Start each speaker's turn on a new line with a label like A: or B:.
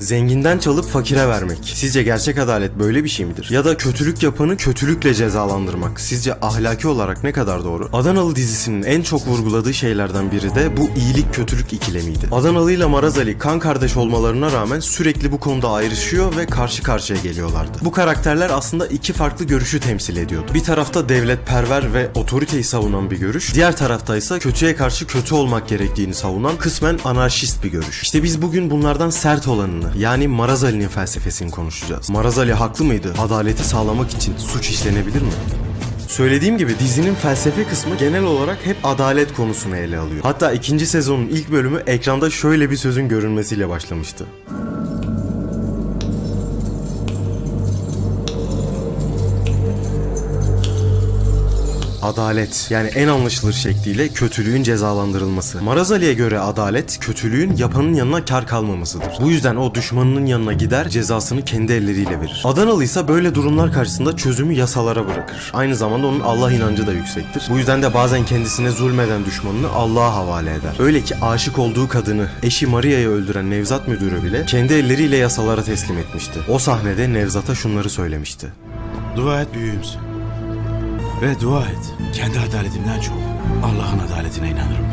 A: Zenginden çalıp fakire vermek. Sizce gerçek adalet böyle bir şey midir? Ya da kötülük yapanı kötülükle cezalandırmak. Sizce ahlaki olarak ne kadar doğru? Adanalı dizisinin en çok vurguladığı şeylerden biri de bu iyilik kötülük ikilemiydi. Adanalı ile Maraz Ali kan kardeş olmalarına rağmen sürekli bu konuda ayrışıyor ve karşı karşıya geliyorlardı. Bu karakterler aslında iki farklı görüşü temsil ediyordu. Bir tarafta devletperver ve otoriteyi savunan bir görüş, diğer tarafta ise kötüye karşı kötü olmak gerektiğini savunan kısmen anarşist bir görüş. İşte biz bugün bunlardan sert olanını yani Maraz Ali'nin felsefesini konuşacağız. Maraz Ali haklı mıydı? Adaleti sağlamak için suç işlenebilir mi? Söylediğim gibi dizinin felsefe kısmı genel olarak hep adalet konusunu ele alıyor. Hatta ikinci sezonun ilk bölümü ekranda şöyle bir sözün görünmesiyle başlamıştı. Adalet yani en anlaşılır şekliyle kötülüğün cezalandırılması. Maraz Ali'ye göre adalet kötülüğün yapanın yanına kar kalmamasıdır. Bu yüzden o düşmanının yanına gider cezasını kendi elleriyle verir. Adanalı ise böyle durumlar karşısında çözümü yasalara bırakır. Aynı zamanda onun Allah inancı da yüksektir. Bu yüzden de bazen kendisine zulmeden düşmanını Allah'a havale eder. Öyle ki aşık olduğu kadını eşi Maria'yı öldüren Nevzat müdürü bile kendi elleriyle yasalara teslim etmişti. O sahnede Nevzat'a şunları söylemişti.
B: Dua et büyüğümsün. Ve dua et. Kendi adaletimden çok Allah'ın adaletine inanırım.